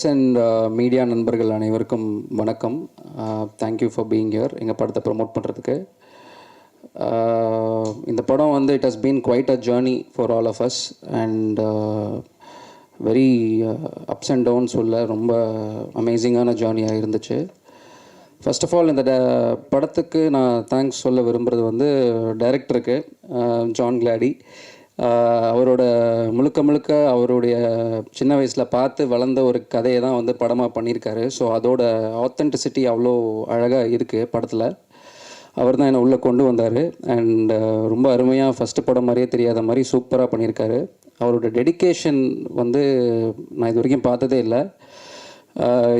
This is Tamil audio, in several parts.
ப்ரெஸ் அண்ட் மீடியா நண்பர்கள் அனைவருக்கும் வணக்கம். தேங்க்யூ ஃபார் பீயிங் ஹியர் எங்கள் படத்தை ப்ரமோட் பண்ணுறதுக்கு uh, இந்த படம் வந்து it has been quite a journey for all of us and very ups and downs உள்ள ரொம்ப அமேசிங்கான ஜேர்னியாக இருந்துச்சு. ஃபர்ஸ்ட் ஆஃப் ஆல் இந்த ட- படத்துக்கு நான் தேங்க்ஸ் சொல்ல விரும்புகிறது வந்து டைரக்டருக்கு ஜான் கிளாடி அவரோட முழுக்க முழுக்க அவருடைய சின்ன வயசில் பார்த்து வளர்ந்த ஒரு கதையை தான் வந்து படமாக பண்ணியிருக்காரு. ஸோ அதோட ஆத்தென்டிசிட்டி அவ்வளோ அழகாக இருக்குது படத்தில். அவர் தான் என்னை உள்ளே கொண்டு வந்தார். அண்ட் ரொம்ப அருமையாக ஃபஸ்ட்டு படம் மாதிரியே தெரியாத மாதிரி சூப்பராக பண்ணியிருக்காரு. அவரோட டெடிகேஷன் வந்து நான் இது வரைக்கும் பார்த்ததே இல்லை.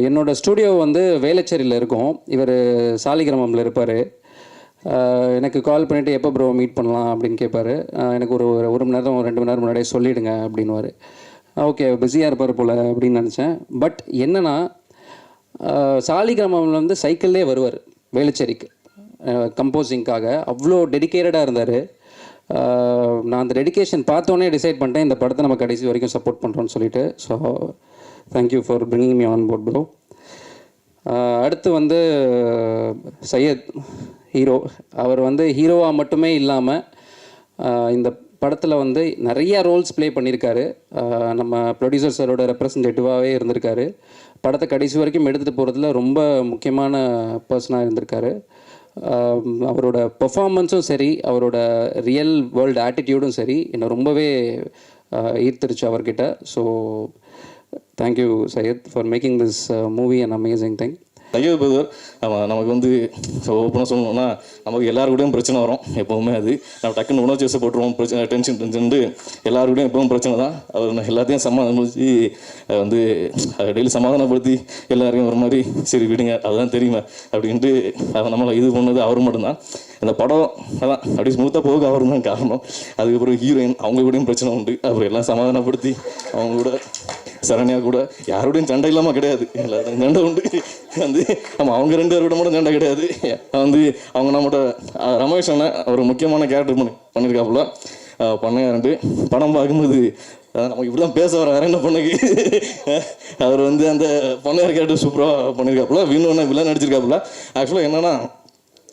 என்னோடய ஸ்டூடியோ வந்து வேளச்சேரியில் இருக்கும். இவர் சாலிகிராமம்ல இருப்பார். எனக்கு கால் பண்ணிவிட்டு எப்போ ப்ரோ மீட் பண்ணலாம் அப்படின்னு கேட்பாரு எனக்கு ஒரு ஒரு ஒரு மணி நேரம் ரெண்டு மணி நேரம் முன்னாடியே சொல்லிவிடுங்க அப்படின்னுவார். ஓகே பிஸியாக இருப்பார் போல் அப்படின்னு நினச்சேன். பட் என்னென்னா ஆஹ் சாலிகிராமம்ல வந்து சைக்கிள்லே வருவார் வேலுச்சேரிக்கு. கம்போசிங்க்காக அவ்வளோ டெடிக்கேட்டடாக இருந்தார். நான் அந்த டெடிகேஷன் பார்த்தோன்னே டிசைட் பண்ணிட்டேன் இந்த படத்தை நம்ம கடைசி வரைக்கும் சப்போர்ட் பண்ணுறோன்னு சொல்லிட்டு. So thank you for bringing me on board bro அடுத்து வந்து சையத். ஹீரோ அவர் வந்து ஹீரோவாக மட்டுமே இல்லாமல் இந்த படத்தில் வந்து நிறைய ரோல்ஸ் ப்ளே பண்ணியிருக்காரு நம்ம ப்ரொடியூசர் சாரோட ரெப்ரசன்டேட்டிவாகவே இருந்திருக்காரு. படத்தை கடைசி வரைக்கும் எடுத்துகிட்டு போகிறதுல ரொம்ப முக்கியமான பர்சனாக இருந்திருக்காரு. அவரோட பெர்ஃபார்மன்ஸும் சரி அவரோட ரியல் வேர்ல்டு ஆட்டிடியூடும் சரி என்னை ரொம்பவே ஆஹ் ஈர்த்துருச்சு அவர்கிட்ட. So thank you Syed for making this movie and amazing thing தையல் பிரதர் நம்ம நமக்கு வந்து ஓப்பனாக சொல்லணும்னா நமக்கு எல்லாருக்கூடயும் பிரச்சனை வரும் எப்போவுமே அது. நம்ம டக்குன்னு உணவு சேச போட்டுருவோம் பிரச்சனை டென்ஷன் டென்ஷன்ட்டு எல்லாருக்கூடயும் எப்பவும் பிரச்சனை தான். அவர் எல்லாத்தையும் சமாதானப்படுத்தி அஹ் வந்து டெய்லி சமாதானப்படுத்தி எல்லாரையும் ஒரு மாதிரி சரி விடுங்க அதுதான் தெரியுமே அப்படின்ட்டு அதை நம்மளை இது பண்ணது அவர் மட்டும்தான். இந்த படம் அதான் அப்படி ஸ்மூத்தாக போக அவர் தான் காரணம். அதுக்கப்புறம் ஹீரோயின் அவங்க கூடயும் பிரச்சனை உண்டு. அப்புறம் எல்லாம் சமாதானப்படுத்தி அவங்க கூட சரண்யா கூட யாரோடையும் சண்டை இல்லாமல் கிடையாது. எல்லாரும் சண்டை உண்டு. வந்து ஆமாம் அவங்க ரெண்டு பேரோட மட்டும் சண்டை கிடையாது. வந்து அவங்க நம்மகிட்ட ரமேஷ் அண்ணன் ஒரு முக்கியமான கேரக்டர் பண்ணி பண்ணியிருக்காப்புல பண்ணையாருண்டு படம் பார்க்கும்போது நமக்கு இப்படி தான் பேச வர வேற என்ன பண்ணுக்கு அவர் வந்து அந்த பண்ணையார் கேரக்டர் சூப்பராக பண்ணியிருக்காப்புல வினு வில்லன் நடிச்சிருக்காப்புல. ஆக்சுவலாக என்னென்னா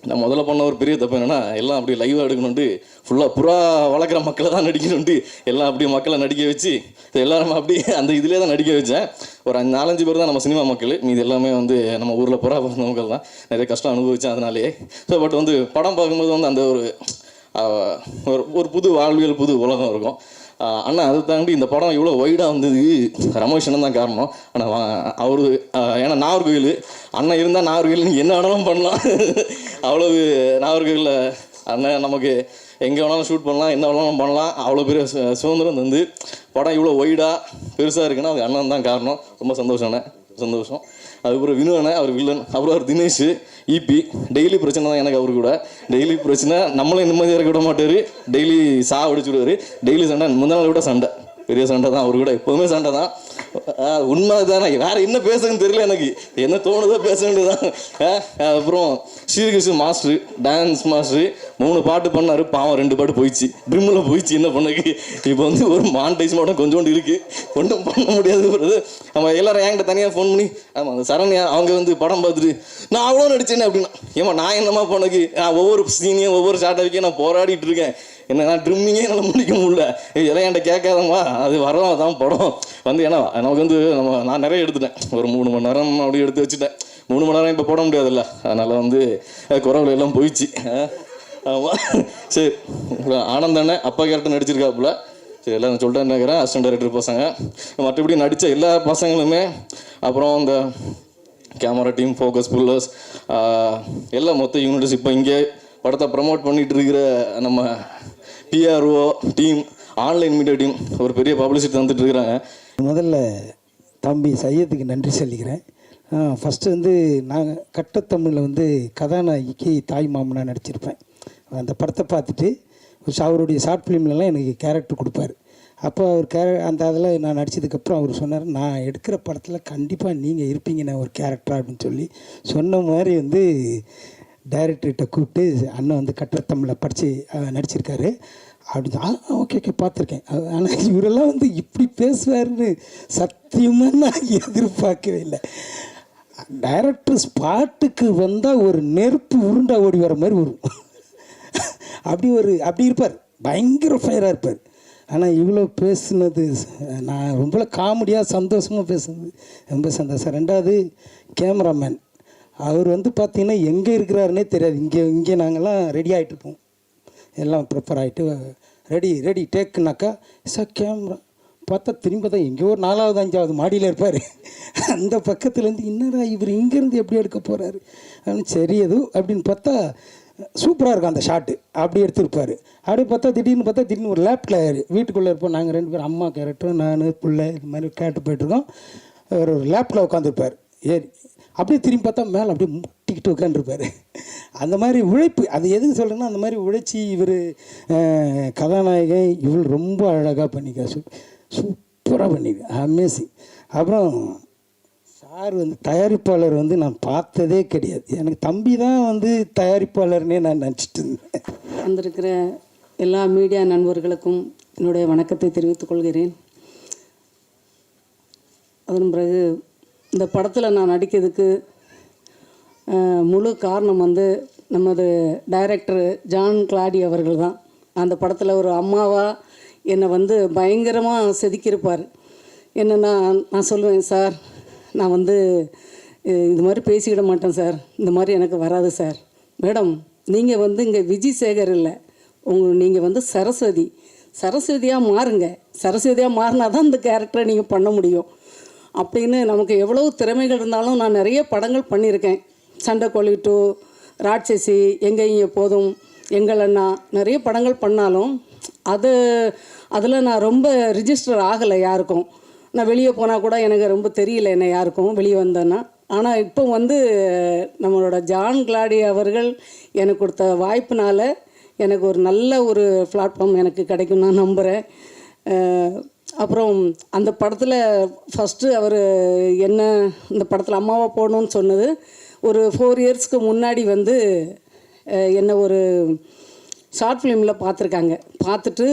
நான் முதல்ல பண்ண ஒரு பெரிய தப்பு என்னன்னா எல்லாம் அப்படியே லைவாக எடுக்கணுன்ட்டு ஃபுல்லாக புறா வளர்க்குற மக்களை தான் நடிக்கணுன்ட்டு எல்லாம் அப்படியே மக்களை நடிக்க வச்சு எல்லாரும் அப்படியே அந்த இதிலே தான் நடிக்க வச்சேன். ஒரு அஞ்சு நாலஞ்சு பேர் தான் நம்ம சினிமா மக்கள். மீது எல்லாமே வந்து நம்ம ஊரில் புறா பிறந்த மக்கள் தான். நிறைய கஷ்டம் அனுபவிச்சேன் அதனாலே. ஸோ பட் வந்து படம் பார்க்கும்போது வந்து அந்த ஒரு ஒரு ஒரு புது வாழ்வியல் புது உலகம் இருக்கும். அண்ணா அதை தாண்டி இந்த படம் இவ்வளோ ஒய்டாக வந்தது. ரமேஷ் அண்ணன் தான் காரணம். ஆனால் அவரு ஏன்னா நாகர்கோயில் அண்ணன் இருந்தால் நாகர்கோயில் நீங்கள் என்ன வேணாலும் பண்ணலாம். அவ்வளவு நாகர்கோயிலில் அண்ணன் நமக்கு எங்கே வேணாலும் ஷூட் பண்ணலாம் என்ன வேணாலும் பண்ணலாம். அவ்வளோ பெரிய சுதந்திரம் தந்து படம் இவ்வளோ ஒய்டாக பெருசாக இருக்குன்னா அது அண்ணன் தான் காரணம். ரொம்ப சந்தோஷம் அண்ணன் சந்தோஷம். அதுக்கப்புறம் வினு அண்ணன் அவர் வில்லன் அப்புறம் அவர் தினேஷ். இபி டெய்லி பிரச்சனை தான் எனக்கு அவரு கூட. டெய்லி பிரச்சனை நம்மளே நிம்மதியாக இருக்க விட மாட்டார். டெய்லி சா அடிச்சு விடுவார். டெய்லி சண்டை முந்தின நாள் விட சண்டை. பெரிய சண்டை தான் அவர் கூட எப்போவுமே சண்டை தான். உண்மை தானே வேற என்ன பேசுறதுன்னு தெரியல எனக்கு. என்ன தோணுதோ பேச வேண்டியதுதான். அப்புறம் ஸ்ரீகிருஷ்ணன் மாஸ்டர் டான்ஸ் மாஸ்டர் மூணு பாட்டு பண்ணாரு. பாவம் ரெண்டு பாட்டு போயிடுச்சு. ட்ரிம்மில் போயிடுச்சு என்ன பண்ணக்கு இப்போ வந்து ஒரு மான்டைஸ் மட்டும் கொஞ்சோண்டு இருக்கு. ஒன்றும் பண்ண முடியாது brother. நம்ம எல்லாரும் என்கிட்ட தனியாக ஃபோன் பண்ணி ஆமாம் அந்த சரண்யா அவங்க வந்து படம் பார்த்துட்டு நான் அவ்வளோ நடிச்சேன்னு அப்படின்னா. ஏமா நான் என்னமா பண்ணக்கு நான் ஒவ்வொரு சீனையும் ஒவ்வொரு ஷார்ட்டாக நான் போராடிட்டு இருக்கேன். என்ன நான் ட்ரிம்மிங்கே என்னால் முடிக்க முடியல. இதெல்லாம் என்கிட்ட கேட்காதம்மா. அது வரோம் தான் படம். வந்து ஏன்னா நமக்கு வந்து நம்ம நான் நிறைய எடுத்துட்டேன். ஒரு மூணு மணி நேரம் அப்படியே எடுத்து வச்சுட்டேன். மூணு மணி நேரம் இப்போ போட முடியாதுல்ல. அதனால் வந்து குறவுல எல்லாம் போயிடுச்சு. ஆமாம் சரி ஆனந்த் அண்ணன் அப்பா கேரக்டர் நடிச்சிருக்காப்புல. சரி எல்லாம் சொல்லிட்டேன் நினைக்கிறேன். அசிஸ்டன்ட் டைரக்டர் பசங்க. மற்றபடி நடித்த எல்லா பசங்களுமே அப்புறம் இந்த கேமரா டீம் ஃபோக்கஸ் புல்லர்ஸ் எல்லாம் மொத்த யூனிட்ஸ் இப்போ இங்கே படத்தை ப்ரமோட் பண்ணிகிட்டு இருக்கிற நம்ம PRO team online media team ஒரு பெரிய பப்ளிசிட்டி தந்துட்டு இருக்கிறாங்க முதல்ல தம்பி சையத்துக்கு நன்றி சொல்லிக்கிறேன். ஃபஸ்ட்டு வந்து நாங்கள் கட்டத்தமிழில் வந்து கதாநாயகிக்கு தாய் மாமனாக நடிச்சிருப்பேன். அந்த படத்தை பார்த்துட்டு அவருடைய ஷார்ட் ஃபிலிம்லலாம் எனக்கு கேரக்டர் கொடுப்பாரு. அப்போ அவர் கேர அந்த அதில் நான் நடித்ததுக்கப்புறம் அவர் சொன்னார் நான் எடுக்கிற படத்தில் கண்டிப்பாக நீங்கள் இருப்பீங்க நான் ஒரு கேரக்டர் அப்படின்னு சொல்லி சொன்ன மாதிரி வந்து டைரக்டர்கிட்ட கூப்பிட்டு அண்ணன் வந்து கட்டத்தமிழில் படித்து நடிச்சிருக்காரு. அப்படி ஆ ஓகே ஓகே பார்த்துருக்கேன். ஆனால் இவரெல்லாம் வந்து இப்படி பேசுவாருன்னு சத்தியமாக நான் எதிர்பார்க்கவே இல்லை. டைரக்டர் ஸ்பாட்டுக்கு வந்தால் ஒரு நெருப்பு உருண்டா ஓடி வர மாதிரி வரும். அப்படி ஒரு அப்படி இருப்பார். பயங்கர ஃபயராக இருப்பார். ஆனால் இவ்வளோ பேசுனது நான் ரொம்ப காமெடியாக சந்தோஷமாக பேசுனது ரொம்ப சந்தோஷம். ரெண்டாவது கேமராமேன் அவர் வந்து பார்த்திங்கன்னா எங்கே இருக்கிறாருன்னே தெரியாது. இங்கே இங்கே நாங்கள்லாம் ரெடி ஆகிட்டுருப்போம் எல்லாம் ப்ரிப்பேர் ஆகிட்டு ரெடி ரெடி டேக்குனாக்கா சார் கேமரா பார்த்தா திரும்ப தான் எங்கேயோ ஒரு நாலாவது அஞ்சாவது மாடியில் இருப்பார். அந்த பக்கத்துலேருந்து இன்னரா இவர் இங்கேருந்து எப்படி எடுக்க போகிறாரு அப்படின்னு சரி எது அப்படின்னு பார்த்தா சூப்பராக இருக்கும் அந்த ஷாட்டு அப்படி எடுத்திருப்பார். அப்படி பார்த்தா திடீர்னு பார்த்தா திடீர்னு ஒரு லேப்டில் வீட்டுக்குள்ளே இருப்போம். நாங்கள் ரெண்டு பேரும் அம்மா கேரக்டரும் நான் பிள்ளை இது மாதிரி கேட்டு போயிட்டுருக்கோம் அவர் ஒரு லேப்டில் உட்காந்துருப்பார் ஏறி அப்படியே திரும்பி பார்த்தா மேலே அப்படியே முட்டிக்கிட்டு உட்காந்துருப்பார் அந்த மாதிரி உழைப்பு அது எதுக்கு சொல்கிறேன்னா அந்த மாதிரி உழைச்சி இவர் கதாநாயகன் இவள் ரொம்ப அழகாக பண்ணிக்கா. சூ சூப்பராக பண்ணிக்க. அமேசிங் அப்புறம் சார் வந்து தயாரிப்பாளர் வந்து நான் பார்த்ததே கிடையாது. எனக்கு தம்பி தான் வந்து தயாரிப்பாளர்னே நான் நினச்சிட்டு இருந்தேன். வந்திருக்கிற எல்லா மீடியா நண்பர்களுக்கும் என்னுடைய வணக்கத்தை தெரிவித்துக் கொள்கிறேன். அதன் பிறகு இந்த படத்தில் நான் நடிக்கிறதுக்கு முழு காரணம் வந்து நமது டைரக்டர் ஜான் கிளாடி அவர்கள் தான் அந்த படத்தில் ஒரு அம்மாவாக என்னை வந்து பயங்கரமாக செதுக்கியிருப்பார். என்னென்னா நான் சொல்லுவேன் சார் நான் வந்து இது மாதிரி பேசிக்கிட மாட்டேன் சார். இந்த மாதிரி எனக்கு வராது சார். மேடம் நீங்கள் வந்து இங்கே விஜய் சேகர் இல்லை. உங்க நீங்கள் வந்து சரஸ்வதி. சரஸ்வதியாக மாறுங்க. சரஸ்வதியாக மாறினா தான் இந்த கேரக்டரை நீங்கள் பண்ண முடியும். அப்படின்னு நமக்கு எவ்வளவு திறமைகள் இருந்தாலும் நான் நிறைய படங்கள் பண்ணியிருக்கேன். சண்டை கோழி டூ ராட்சசி எங்கே எப்போதும் போதும் எங்கள் அண்ணா நிறைய படங்கள் பண்ணாலும் அது அதில் நான் ரொம்ப ரிஜிஸ்டர் ஆகலை யாருக்கும். நான் வெளியே போனால் கூட எனக்கு ரொம்ப தெரியல என்ன யாருக்கும் வெளியே வந்தேன்னா. ஆனால் இப்போ வந்து நம்மளோட ஜான் கிளாடி அவர்கள் எனக்கு கொடுத்த வாய்ப்புனால் எனக்கு ஒரு நல்ல ஒரு பிளாட்ஃபார்ம் எனக்கு கிடைக்கும் நான் நம்புகிறேன் அப்புறம் அந்த படத்தில் ஃபஸ்ட்டு அவர் என்ன இந்த படத்தில் அம்மாவை போடணும்னு சொன்னது ஒரு ஃபோர் இயர்ஸ்க்கு முன்னாடி வந்து என்னை என்ன ஒரு ஷார்ட் ஃபிலிமில் பார்த்துருக்காங்க பார்த்துட்டு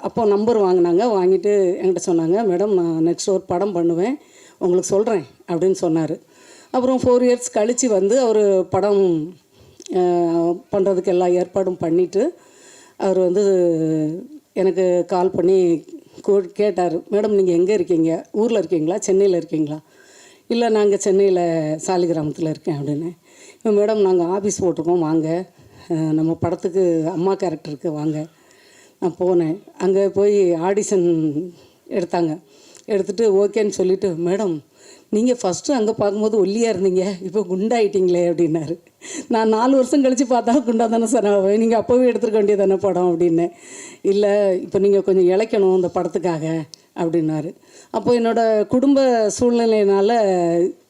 அப்போ நம்பர் வாங்கினாங்க வாங்கிட்டு என்கிட்ட சொன்னாங்க மேடம் நான் நெக்ஸ்ட் ஒரு படம் பண்ணுவேன் உங்களுக்கு சொல்கிறேன் அப்படின்னு சொன்னார். அப்புறம் ஃபோர் இயர்ஸ் கழித்து வந்து அவர் படம் பண்ணுறதுக்கு எல்லா ஏற்பாடும் பண்ணிவிட்டு அவர் வந்து எனக்கு கால் பண்ணி கேட்டார் மேடம் நீங்கள் எங்கே இருக்கீங்க? ஊரில் இருக்கீங்களா? சென்னையில் இருக்கீங்களா? இல்லை நாங்கள் சென்னையில் சாலிகிராமத்தில் இருக்கேன் அப்படின்னு. "இப்போ மேடம் நாங்கள் ஆஃபீஸ் போட்டிருக்கோம் வாங்க. நம்ம படத்துக்கு அம்மா கேரக்டருக்கு வாங்க. நான் போனேன். அங்கே போய் ஆடிஷன் எடுத்தாங்க. எடுத்துகிட்டு ஓகேன்னு சொல்லிவிட்டு மேடம் நீங்கள் ஃபஸ்ட்டு அங்கே பார்க்கும்போது ஒல்லியாக இருந்தீங்க. இப்போ குண்டாயிட்டீங்களே அப்படின்னாரு. நான் நாலு வருஷம் கழித்து பார்த்தா குண்டா தானே சார் நீங்கள் அப்போவே எடுத்துருக்க வேண்டியது தானே படம் அப்படின்னேன் இல்லை இப்போ நீங்கள் கொஞ்சம் இளைக்கணும் இந்த படத்துக்காக அப்படின்னாரு. அப்போ என்னோடய குடும்ப சூழ்நிலையினால்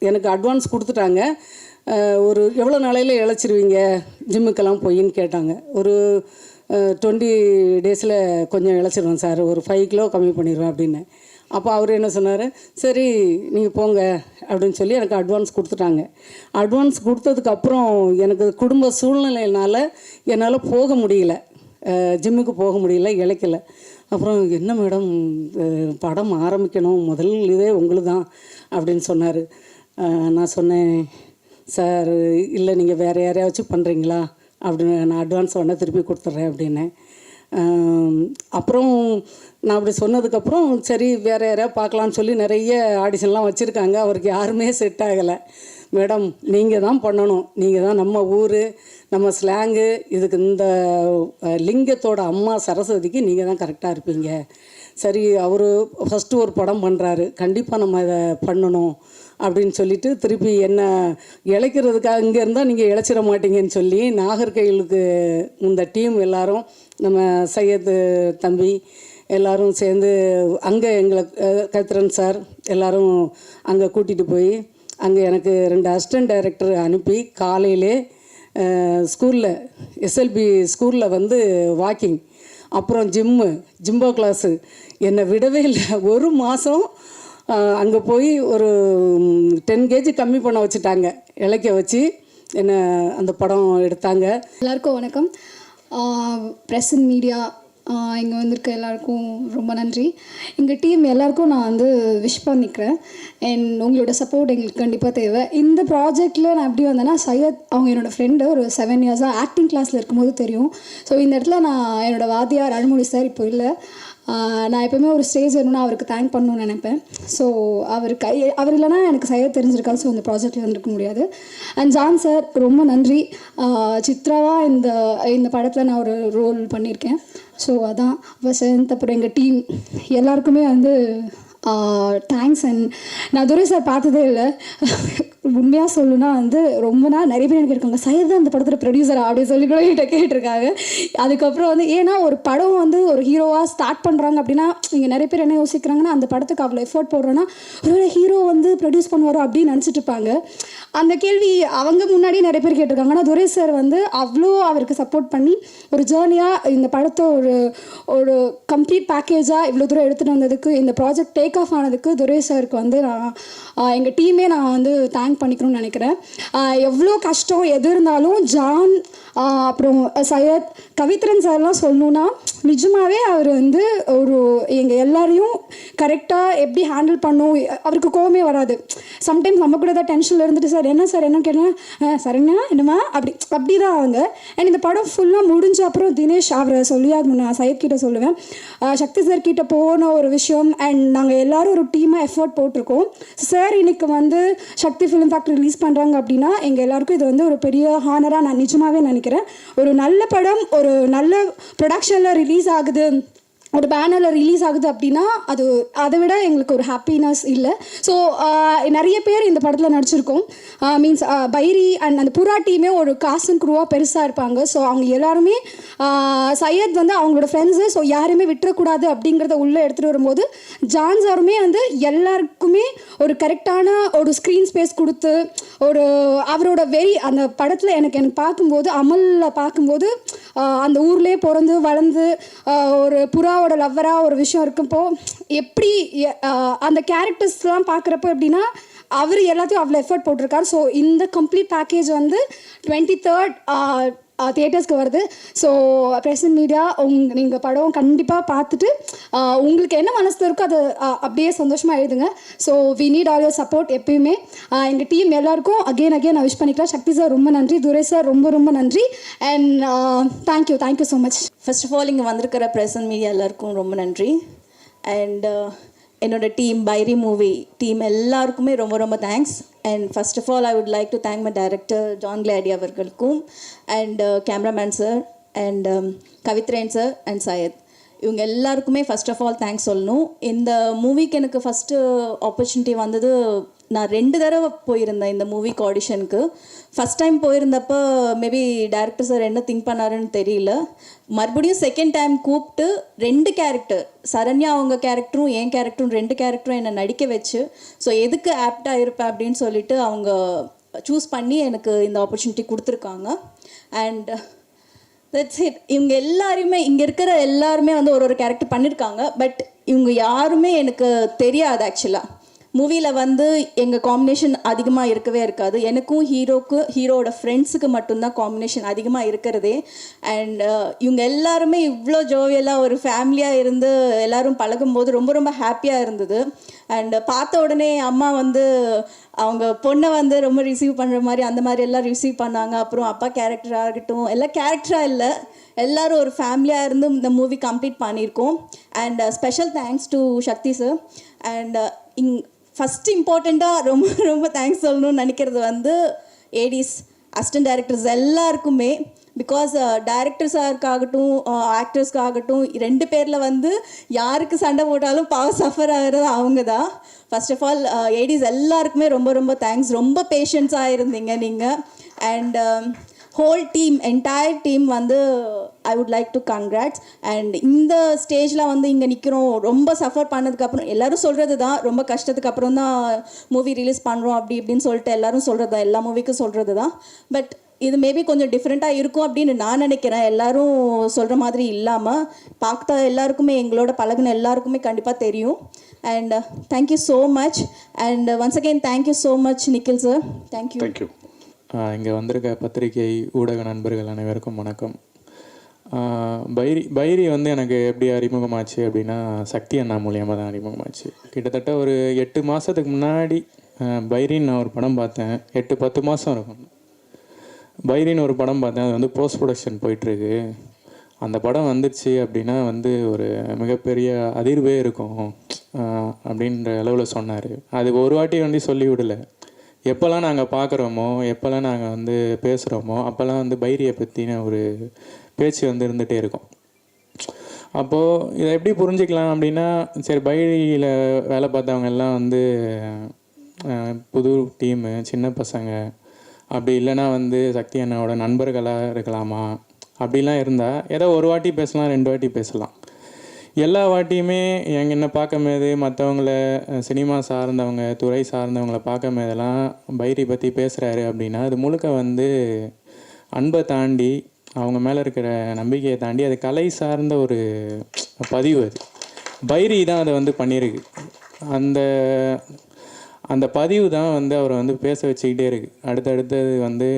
எனக்கு அட்வான்ஸ் கொடுத்துட்டாங்க. ஒரு எவ்வளோ நாளையில் இழைச்சிருவீங்க? ஜிம்முக்கெல்லாம் போயின்னு கேட்டாங்க. ஒரு டுவெண்ட்டி டேஸில் கொஞ்சம் இழைச்சிருவேன் சார். ஒரு ஃபைவ் கிலோ கம்மி பண்ணிடுவேன் அப்படின்னு. அப்போ அவர் என்ன சொன்னார்? சரி நீங்கள் போங்க அப்படின்னு சொல்லி எனக்கு அட்வான்ஸ் கொடுத்துட்டாங்க. அட்வான்ஸ் கொடுத்ததுக்கப்புறம் எனக்கு குடும்ப சூழ்நிலையினால் என்னால் போக முடியல. ஜிம்முக்கு போக முடியல இழைக்கல. அப்புறம் என்ன மேடம் படம் ஆரம்பிக்கணும். முதல் இதே உங்களுக்கு தான் அப்படின்னு சொன்னார். நான் சொன்னேன் சார் இல்லை நீங்கள் வேறு யாரையாச்சும் பண்ணுறீங்களா அப்படின்னு நான் அட்வான்ஸ் வேணால் திருப்பி கொடுத்துட்றேன் அப்படின்னேன். அப்புறம் நான் அப்படி சொன்னதுக்கப்புறம் சரி வேறு யாரையா பார்க்கலான்னு சொல்லி நிறைய ஆடிஷன்லாம் வச்சுருக்காங்க. அவருக்கு யாருமே செட் ஆகலை. மேடம் நீங்கள் தான் பண்ணணும். நீங்கள் தான் நம்ம ஊர் நம்ம ஸ்லாங்கு இதுக்கு இந்த லிங்கத்தோட அம்மா சரஸ்வதிக்கு நீங்கள் தான் கரெக்டாக இருப்பீங்க. சரி அவர் ஃபஸ்ட்டு ஒரு படம் பண்ணுறாரு கண்டிப்பாக நம்ம இதை பண்ணணும். அப்படின்னு சொல்லிட்டு திருப்பி என்ன இழைக்கிறதுக்காக இங்கே இருந்தால் நீங்கள் இழைச்சிட மாட்டீங்கன்னு சொல்லி நாகர்கோயிலுக்கு இந்த டீம் எல்லாரும் நம்ம சையது தம்பி எல்லாரும் சேர்ந்து அங்கே எங்களை அஹ், கத்திரன் சார் எல்லாரும் அங்கே கூட்டிகிட்டு போய் அங்கே எனக்கு ரெண்டு அசிஸ்டன்ட் டைரக்டர் அனுப்பி காலையிலே ஸ்கூலில் எஸ்எல்பி ஸ்கூலில் வந்து வாக்கிங் அப்புறம் ஜிம்மு ஜிம்போ கிளாஸு என்னை விடவே இல்லை. ஒரு மாதம் அங்கே போய் ஒரு டென் கேஜி கம்மி பண்ண வச்சுட்டாங்க. இலைக்க வச்சு என்னை அந்த படம் எடுத்தாங்க. எல்லாருக்கும் வணக்கம். ப்ரெஸ் அண்ட் மீடியா இங்கே வந்திருக்க எல்லாருக்கும் ரொம்ப நன்றி. எங்கள் டீம் எல்லாருக்கும் நான் வந்து விஷ் பண்ணிக்கிறேன். அண்ட் உங்களோட சப்போர்ட் எங்களுக்கு கண்டிப்பாக தேவை. இந்த ப்ராஜெக்டில் நான் எப்படி வந்தேன்னா சையத் அவங்க என்னோடய ஃப்ரெண்டு ஒரு செவன் இயர்ஸாக ஆக்டிங் கிளாஸில் இருக்கும்போது தெரியும். ஸோ இந்த இடத்துல நான் என்னோடய வாத்தியார் அருள்மொழி சார் இப்போ இல்லை. நான் எப்பவுமே ஒரு ஸ்டேஜ் வேணும்னா அவருக்கு தேங்க் பண்ணணும்னு நினைப்பேன். ஸோ அவர் கை அவர் இல்லைனா எனக்கு செய்ய தெரிஞ்சிருக்கா ஸோ அந்த ப்ராஜெக்டில் வந்திருக்க முடியாது. அண்ட் ஜான் சார் ரொம்ப நன்றி. சித்ராவாக இந்த இந்த படத்தில் நான் ஒரு ரோல் பண்ணியிருக்கேன். ஸோ அதான். வசந்த் அப்புறம் எங்கள் டீம் எல்லாருக்குமே வந்து தேங்க்ஸ் அண்ட் நான் துரை சார் பார்த்ததே இல்லை. உண்மையாக சொல்லணும்னா வந்து ரொம்ப நாள் நிறைய பேர் எனக்கு இருக்காங்க. சையர் தான் இந்த படத்தில் ப்ரொடியூசர் அப்படின்னு சொல்லி கூட என்கிட்ட கேட்டிருக்காங்க. அதுக்கப்புறம் வந்து ஏன்னா ஒரு படம் வந்து ஒரு ஹீரோவாக ஸ்டார்ட் பண்ணுறாங்க அப்படின்னா இங்கே நிறைய பேர் என்ன யோசிக்கிறாங்கன்னா அந்த படத்துக்கு அவ்வளோ எஃபோர்ட் போடுறோன்னா ஒரு ஹீரோ வந்து ப்ரொடியூஸ் பண்ணுவாரோ அப்படின்னு நினச்சிட்டு இருப்பாங்க. அந்த கேள்வி அவங்க முன்னாடி நிறைய பேர் கேட்டிருக்காங்க. ஆனால் துரை சார் வந்து அவ்வளோ அவருக்கு சப்போர்ட் பண்ணி ஒரு ஜேர்னியாக இந்த படத்தை ஒரு ஒரு கம்ப்ளீட் பேக்கேஜாக இவ்வளோ தூரம் எடுத்துகிட்டு வந்ததுக்கு இந்த ப்ராஜெக்ட் டேக் ஆஃப் ஆனதுக்கு துரை சாருக்கு வந்து நான் எங்கள் டீமே நான் வந்து தேங்க் பண்ணிக்கணும்னு நினைக்கிறேன். எவ்வளோ கஷ்டம் எது இருந்தாலும் ஜான் அப்புறம் சையத் கவித்ரன் சார்லாம் சொல்லணுன்னா நிஜமாகவே அவர் வந்து ஒரு எங்கள் எல்லாரையும் கரெக்டாக எப்படி ஹேண்டில் பண்ணும் அவருக்கு கோவமே வராது. சம்டைம்ஸ் நம்ம கூட தான் டென்ஷனில் இருந்துட்டு சார் என்ன சார் என்ன கேட்டால் சார் என்ன என்னம்மா? அப்படி அப்படி தான் அவங்க. அண்ட் இந்த படம் ஃபுல்லாக முடிஞ்ச அப்புறம் தினேஷ் அவரை சொல்லியாகணும் நான் சையத் கிட்ட சொல்லுவேன். சக்தி சார் கிட்ட போன ஒரு விஷயம் அண்ட் நாங்கள் எல்லாரும் ஒரு டீமாக எஃபோர்ட் போட்டிருக்கோம். சார் இன்னைக்கு வந்து சக்தி ஃபிலிம் ஃபேக்ட்ரி ரிலீஸ் பண்ணுறாங்க அப்படின்னா எங்கள் எல்லாருக்கும் இது வந்து ஒரு பெரிய ஹானராக நான் நிஜமாகவே நினைக்கிறேன். நினைக்கிறேன். ஒரு நல்ல படம் ஒரு நல்ல ப்ரொடக்ஷனில் ரிலீஸ் ஆகுது. ஒரு பேனரில் ரிலீஸ் ஆகுது அப்படின்னா அது அதை விட எங்களுக்கு ஒரு ஹாப்பினஸ் இல்லை. ஸோ நிறைய பேர் இந்த படத்தில் நடிச்சிருக்கோம். மீன்ஸ் பைரி அண்ட் அந்த புறா டீமே ஒரு காஸ்ட் அண்ட் குரூவாக பெருசாக இருப்பாங்க. ஸோ அவங்க எல்லாருமே சையத் வந்து அவங்களோட ஃப்ரெண்ட்ஸு ஸோ யாருமே விட்டுறக்கூடாது அப்படிங்கிறத உள்ளே எடுத்துகிட்டு வரும்போது ஜான் சாருமே வந்து எல்லாருக்குமே ஒரு கரெக்டான ஒரு ஸ்க்ரீன் ஸ்பேஸ் கொடுத்து ஒரு அவரோட வெறி அந்த படத்தில் எனக்கு எனக்கு பார்க்கும்போது அமலில் பார்க்கும்போது அந்த ஊர்லேயே பிறந்து வளர்ந்து ஒரு புறா புறாவோட லவ்வராக ஒரு விஷயம் இருக்கும்போ எப்படி அந்த கேரக்டர்ஸ்லாம் பார்க்குறப்ப எப்படின்னா அவர் எல்லாத்தையும் அவ்வளோ எஃபர்ட் போட்டிருக்காரு. ஸோ இந்த கம்ப்ளீட் பேக்கேஜ் வந்து டுவெண்ட்டி தேர்ட் தியேட்டர்ஸ்க்கு வருது. ஸோ ப்ரெசன்ட் மீடியா உங் நீங்கள் படம் கண்டிப்பாக பார்த்துட்டு உங்களுக்கு என்ன மனசில் இருக்கோ அதை அப்படியே சந்தோஷமாக எழுதுங்க. So we need all your support எப்பயுமே. எங்கள் டீம் எல்லாருக்கும் அகெயின் அகெயின் நான் விஷ் பண்ணிக்கலாம் சக்தி சார் ரொம்ப நன்றி. துரை சார் ரொம்ப ரொம்ப நன்றி. And thank you thank you so much first of all இங்கே வந்திருக்கிற ப்ரெசன்ட் மீடியா எல்லாருக்கும் ரொம்ப நன்றி. அண்ட் என்னோட டீம் பைரி மூவி டீம் எல்லாருக்குமே ரொம்ப ரொம்ப thanks and first of all I would like to thank my director John Glady அவர்களுக்கும் அண்ட் கேமராமேன் சார் அண்ட் கவித்ரேன் சார் அண்ட் சையத் இவங்க எல்லாருக்குமே ஃபர்ஸ்ட் ஆஃப் ஆல் தேங்க்ஸ் சொல்லணும். இந்த மூவிக்கு எனக்கு ஃபஸ்ட்டு ஆப்பர்ச்சுனிட்டி வந்தது நான் ரெண்டு தடவை போயிருந்தேன் இந்த மூவிக்கு ஆடிஷனுக்கு ஃபஸ்ட் டைம் போயிருந்தப்போ மேபி டேரக்டர் சார் என்ன திங்க் பண்ணாருன்னு தெரியல. மறுபடியும் செகண்ட் டைம் கூப்பிட்டு ரெண்டு கேரக்டர் சரண்யா அவங்க கேரக்டரும் என் கேரக்டரும் ரெண்டு கேரக்டரும் என்னை நடிக்க வச்சு ஸோ எதுக்கு ஆப்டாக இருப்பேன் அப்படின்னு சொல்லிட்டு அவங்க சூஸ் பண்ணி எனக்கு இந்த ஆப்பர்ச்சுனிட்டி கொடுத்துருக்காங்க. அண்ட் தட்ஸ் இட் இவங்க எல்லாருமே இங்கே இருக்கிற எல்லாருமே வந்து ஒரு ஒரு கேரக்டர் பண்ணியிருக்காங்க பட் இவங்க யாருமே எனக்கு தெரியாது ஆக்சுவலாக மூவியில் வந்து எங்கள் காம்பினேஷன் அதிகமாக இருக்கவே இருக்காது. எனக்கும் ஹீரோக்கு ஹீரோட ஃப்ரெண்ட்ஸுக்கு மட்டும்தான் காம்பினேஷன் அதிகமாக இருக்கிறதே. அண்ட் uh, இவங்க எல்லாருமே இவ்வளோ ஜோவியலாக ஒரு ஃபேமிலியாக இருந்து எல்லோரும் பழகும்போது ரொம்ப ரொம்ப ஹாப்பியாக இருந்தது. அண்ட் பார்த்த உடனே அம்மா வந்து அவங்க பொண்ணை வந்து ரொம்ப ரிசீவ் பண்ணுற மாதிரி அந்த மாதிரி எல்லாம் ரிசீவ் பண்ணாங்க. அப்புறம் அப்பா கேரக்டராக இருக்கட்டும் எல்லாம் கேரக்டராக இல்லை. எல்லாரும் ஒரு ஃபேமிலியாக இருந்து இந்த மூவி கம்ப்ளீட் பண்ணியிருக்கோம். And special thanks to Sakthi sir and இங் ஃபஸ்ட் இம்பார்ட்டண்ட்டாக ரொம்ப ரொம்ப தேங்க்ஸ் சொல்லணும்னு நினைக்கிறது வந்து ஏடிஸ் அசிஸ்டன்ட் டைரக்டர்ஸ் எல்லாருக்குமே. பிகாஸ் டைரக்டர்ஸாருக்காகட்டும் uh, ஆக்டர்ஸ்க்காகட்டும் uh, ரெண்டு பேரில் வந்து யாருக்கு சண்டை போட்டாலும் பாவம் சஃபர் ஆகிறது அவங்க தான் ஃபர்ஸ்ட் ஆஃப் ஆல் ஏடிஸ் எல்லாருக்குமே ரொம்ப ரொம்ப தேங்க்ஸ் ரொம்ப பேஷன்ஸாக இருந்தீங்க நீங்கள் and whole team entire team வந்து I would like to congrats and இந்த ஸ்டேஜில் வந்து இங்கே நிற்கிறோம் ரொம்ப சஃபர் பண்ணதுக்கப்புறம் எல்லோரும் சொல்கிறது தான் ரொம்ப கஷ்டத்துக்கு அப்புறம் தான் மூவி ரிலீஸ் பண்ணுறோம் அப்படி இப்படின்னு சொல்லிட்டு எல்லோரும் சொல்கிறது தான் எல்லா மூவிக்கும் சொல்கிறது தான் பட் இது மேபி கொஞ்சம் டிஃப்ரெண்ட்டாக இருக்கும் அப்படின்னு நான் நினைக்கிறேன். எல்லாரும் சொல்கிற மாதிரி இல்லாமல் பார்த்த எல்லாருக்குமே எங்களோட பழகுன எல்லாருக்குமே கண்டிப்பாக தெரியும். And thank you so much and once again thank you so much Nikhil sir thank you இங்கே வந்திருக்க பத்திரிகை ஊடக நண்பர்கள் அனைவருக்கும் வணக்கம். பைரி பைரி வந்து எனக்கு எப்படி அறிமுகமாச்சு அப்படின்னா சக்தி அண்ணா மூலியமாக தான் அறிமுகமாச்சு. கிட்டத்தட்ட ஒரு எட்டு மாதத்துக்கு முன்னாடி பைரின்னு நான் ஒரு படம் பார்த்தேன். எட்டு பத்து மாதம் இருக்கும். பைரின்னு ஒரு படம் பார்த்தேன். அது வந்து போஸ்ட் ப்ரொடக்ஷன் போயிட்டுருக்கு. அந்த படம் வந்துடுச்சு அப்படின்னா வந்து ஒரு மிகப்பெரிய அதிர்வே இருக்கும் அப்படின்ற அளவில் சொன்னார். அது ஒரு வாட்டி வந்து சொல்லி விடலை எப்போல்லாம் நாங்கள் பார்க்குறோமோ எப்போல்லாம் நாங்கள் வந்து பேசுகிறோமோ அப்போல்லாம் வந்து பைரியை பற்றின ஒரு பேச்சு வந்து இருந்துகிட்டே இருக்கும். அப்போது இதை எப்படி புரிஞ்சுக்கலாம் அப்படின்னா சரி பைரியில் வேலை பார்த்தவங்க எல்லாம் வந்து புது டீமு சின்ன பசங்க. அப்படி இல்லைன்னா வந்து சக்தி அண்ணாவோட நண்பர்களாக இருக்கலாமா? அப்படிலாம் இருந்தால் ஏதோ ஒரு வாட்டி பேசலாம் ரெண்டு வாட்டி பேசலாம். எல்லா வாட்டியுமே எங்க என்ன பார்க்கும்போது மற்றவங்கள சினிமா சார்ந்தவங்க துறை சார்ந்தவங்கள பார்க்கும்போதெல்லாம் பைரி பற்றி பேசுகிறாரு அப்படின்னா அது முழுக்க வந்து அன்பை தாண்டி அவங்க மேலே இருக்கிற நம்பிக்கையை தாண்டி அது கலை சார்ந்த ஒரு பதிவு அது. பைரி தான் அதை வந்து பண்ணியிருக்கு. அந்த அந்த பதிவு தான் வந்து அவரை வந்து பேச வச்சுக்கிட்டே இருக்கு. அடுத்தடுத்தது வந்து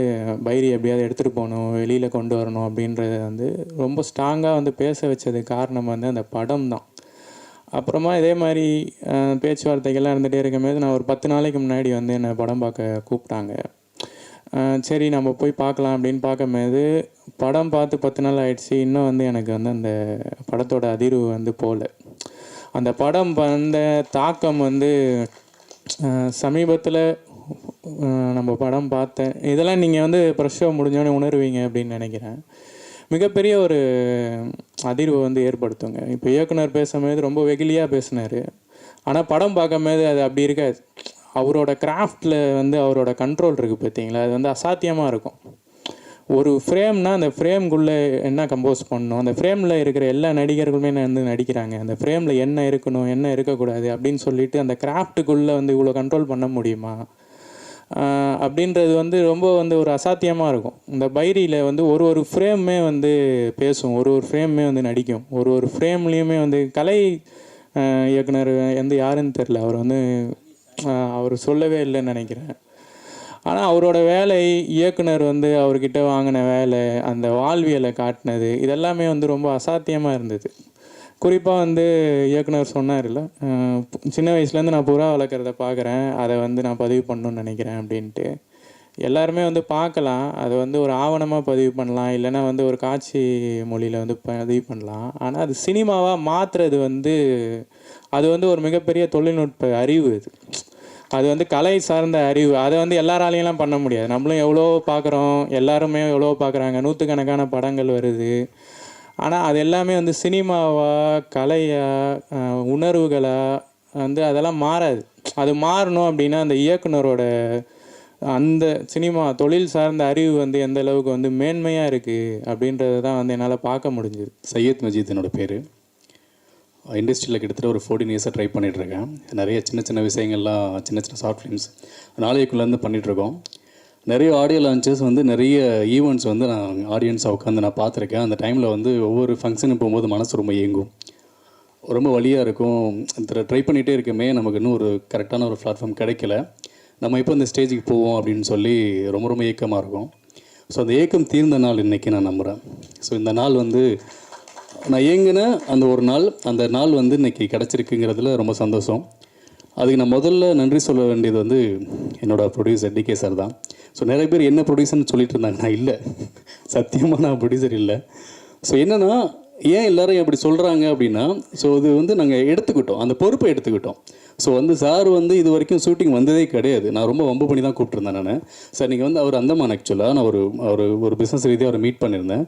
பைரி எப்படியாவது எடுத்துகிட்டு போகணும் வெளியில் கொண்டு வரணும் அப்படின்றத வந்து ரொம்ப ஸ்ட்ராங்காக வந்து பேச வச்சது காரணம் வந்து அந்த படம் தான். அப்புறமா இதே மாதிரி பேச்சுவார்த்தைகள்லாம் இருந்துகிட்டே இருக்கும்போது நான் ஒரு பத்து நாளைக்கு முன்னாடி வந்து என்னை படம் பார்க்க கூப்பிட்டாங்க. சரி நம்ம போய் பார்க்கலாம் அப்படின்னு பார்க்கும்போது படம் பார்த்து பத்து நாள் ஆயிடுச்சு. இன்னும் வந்து எனக்கு வந்து அந்த படத்தோட அதிர்வு வந்து போகல. அந்த படம் வந்த தாக்கம் வந்து சமீபத்தில் நம்ம படம் பார்த்தேன். இதெல்லாம் நீங்கள் வந்து ப்ரெஷ் ஷோ முடிஞ்சோடனே உணர்வீங்க அப்படின்னு நினைக்கிறேன். மிகப்பெரிய ஒரு அதிர்வு வந்து ஏற்படுத்துங்க. இப்போ இயக்குனர் பேசும்போது ரொம்ப வெகிலியாக பேசினார். ஆனால் படம் பார்க்கும்போது அது அப்படி இருக்காது. அவரோட கிராஃப்டில் வந்து அவரோட கண்ட்ரோல் இருக்குது பார்த்தீங்களா அது வந்து அசாத்தியமாக இருக்கும். ஒரு ஃப்ரேம்னா அந்த ஃப்ரேம்குள்ளே என்ன கம்போஸ் பண்ணணும்? அந்த ஃப்ரேமில் இருக்கிற எல்லா நடிகர்களுமே வந்து நடிக்கிறாங்க? அந்த ஃப்ரேமில் என்ன இருக்கணும்? என்ன இருக்கக்கூடாது? அப்படின்னு சொல்லிட்டு அந்த கிராஃப்ட்டுக்குள்ளே வந்து இவ்வளோ கண்ட்ரோல் பண்ண முடியுமா? அப்படின்றது வந்து ரொம்ப வந்து ஒரு அசாத்தியமாக இருக்கும். இந்த பைரியில் வந்து ஒரு ஒரு ஃப்ரேமுமே வந்து பேசும். ஒரு ஒரு ஃப்ரேமுமே வந்து நடிக்கும். ஒரு ஒரு ஃப்ரேம்லேயுமே வந்து கலை இயக்குனர் வந்து யாருன்னு தெரில அவர் வந்து அவர் சொல்லவே இல்லைன்னு நினைக்கிறேன். ஆனால் அவரோட வேலை இயக்குனர் வந்து அவர்கிட்ட வாங்கின வேலை அந்த வாழ்வியலை காட்டினது இதெல்லாமே வந்து ரொம்ப அசாத்தியமாக இருந்தது. குறிப்பாக வந்து இயக்குனர் சொன்னார் இல்லை சின்ன வயசுலேருந்து நான் புறா வளர்க்குறத பார்க்குறேன் அதை வந்து நான் பதிவு பண்ணணும்னு நினைக்கிறேன் அப்படின்ட்டு. எல்லாருமே வந்து பார்க்கலாம் அதை வந்து ஒரு ஆவணமாக பதிவு பண்ணலாம் இல்லைன்னா வந்து ஒரு காட்சி மொழியில் வந்து பதிவு பண்ணலாம். ஆனால் அது சினிமாவாக மாற்றுறது வந்து அது வந்து ஒரு மிகப்பெரிய தொழில்நுட்ப அறிவு இது அது வந்து கலை சார்ந்த அறிவு. அதை வந்து எல்லாராலையெல்லாம் பண்ண முடியாது. நம்மளும் எவ்வளோ பார்க்குறோம் எல்லாருமே எவ்வளோ பார்க்குறாங்க நூற்றுக்கணக்கான படங்கள் வருது. ஆனால் அது எல்லாமே வந்து சினிமாவாக கலையா உணர்வுகளாக வந்து அதெல்லாம் மாறாது. அது மாறணும் அப்படின்னா அந்த இயக்குனரோட அந்த சினிமா தொழில் சார்ந்த அறிவு வந்து எந்த அளவுக்கு வந்து மேன்மையாக இருக்குது அப்படின்றத தான் வந்து என்னால் பார்க்க முடிஞ்சுது. சையத் மஜீத் பேர். இண்டஸ்ட்ரியில் கிட்டத்தட்ட ஒரு ஃபோர்டீன் இயர்ஸாக ட்ரை பண்ணிகிட்ருக்கேன் நிறைய சின்ன சின்ன விஷயங்கள்லாம் சின்ன சின்ன ஷார்ட் ஃபிலிம்ஸ் நாளைக்குள்ளேருந்து பண்ணிகிட்ருக்கோம் நிறைய ஆடியோ லான்ச்சஸ் வந்து நிறைய ஈவெண்ட்ஸ் வந்து நான் ஆடியன்ஸாக உட்காந்து நான் பார்த்துருக்கேன். அந்த டைமில் வந்து ஒவ்வொரு ஃபங்க்ஷனுக்கு போகும்போது மனசு ரொம்ப இயங்கும் ரொம்ப வழியாக இருக்கும். ட்ரை பண்ணிகிட்டே இருக்கமே நமக்கு இன்னும் ஒரு கரெக்டான ஒரு பிளாட்ஃபார்ம் கிடைக்கல. நம்ம இப்போ இந்த ஸ்டேஜுக்கு போவோம் அப்படின்னு சொல்லி ரொம்ப ரொம்ப ஏக்கமாக இருக்கும். ஸோ அந்த ஏக்கம் தீர்ந்த நாள் இன்றைக்கி நான் நம்புகிறேன் ஸோ இந்த நாள் வந்து நான் ஏங்கின அந்த ஒரு நாள் அந்த நாள் வந்து இன்றைக்கி கிடச்சிருக்குங்கிறதுல ரொம்ப சந்தோஷம். அதுக்கு நான் முதல்ல நன்றி சொல்ல வேண்டியது வந்து என்னோடய ப்ரொடியூசர் டிகே சார் தான். ஸோ நிறைய பேர் என்ன ப்ரொடியூசர்னு சொல்லிட்டு இருந்தாங்க நான் இல்லை. சத்தியமாக நான் ப்ரொடியூசர் இல்லை. ஸோ என்னென்னா ஏன் எல்லாரும் அப்படி சொல்கிறாங்க அப்படின்னா ஸோ இது வந்து நாங்கள் எடுத்துக்கிட்டோம். அந்த பொறுப்பை எடுத்துக்கிட்டோம். ஸோ வந்து சார் வந்து இது வரைக்கும் ஷூட்டிங் வந்ததே கிடையாது. நான் ரொம்ப வம்பு பண்ணி தான் கூப்பிட்டுருந்தேன் நான். சார் நீங்கள் வந்து அவர் அந்தமான் ஆக்சுவலாக நான் ஒரு ஒரு ஒரு பிஸ்னஸ் ரீதியாக அவரை மீட் பண்ணியிருந்தேன்.